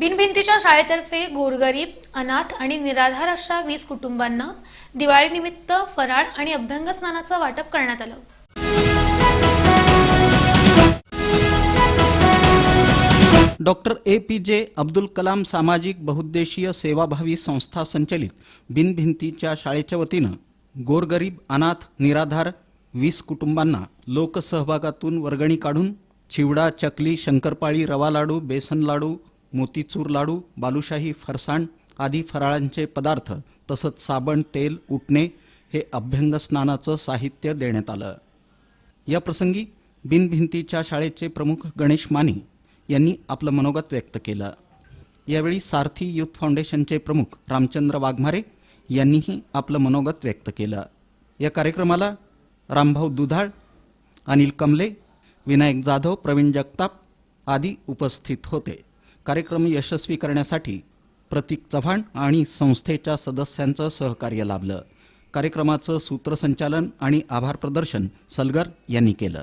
शाळेतर्फे गोरगरीब अनाथ आणि निराधार अशा वीस कुटुंबांना दिवाळीनिमित्त फराळ आणि अभ्यंग स्नानाचं वाटप करण्यात आलं. डॉक्टर ए पी जे अब्दुल कलाम सामाजिक बहुद्देशीय सेवाभावी संस्था संचलित बिनभिंतीच्या शाळेच्या वतीनं गोरगरीब अनाथ निराधार वीस कुटुंबांना लोकसहभागातून वर्गणी काढून चिवडा चकली शंकरपाळी रवा लाडू बेसन लाडू मोतीचूर लाडू बालुशाही फरसाण आदी फराळांचे पदार्थ तसंच साबण तेल उटणे हे अभ्यंग स्नानाचं साहित्य देण्यात आलं. या प्रसंगी बिनभिंतीच्या शाळेचे प्रमुख गणेश माने यांनी आपलं मनोगत व्यक्त केलं. यावेळी सारथी युथ फाउंडेशनचे प्रमुख रामचंद्र वाघमारे यांनीही आपलं मनोगत व्यक्त केलं. या कार्यक्रमाला रामभाऊ दुधाळ अनिल कमले विनायक जाधव प्रवीण जगताप आदी उपस्थित होते. कार्यक्रम यशस्वी करण्यासाठी प्रतीक चव्हाण आणि संस्थेच्या सदस्यांचं सहकार्य लाभलं. कार्यक्रमाचं सूत्रसंचालन आणि आभार प्रदर्शन सलगर यांनी केलं.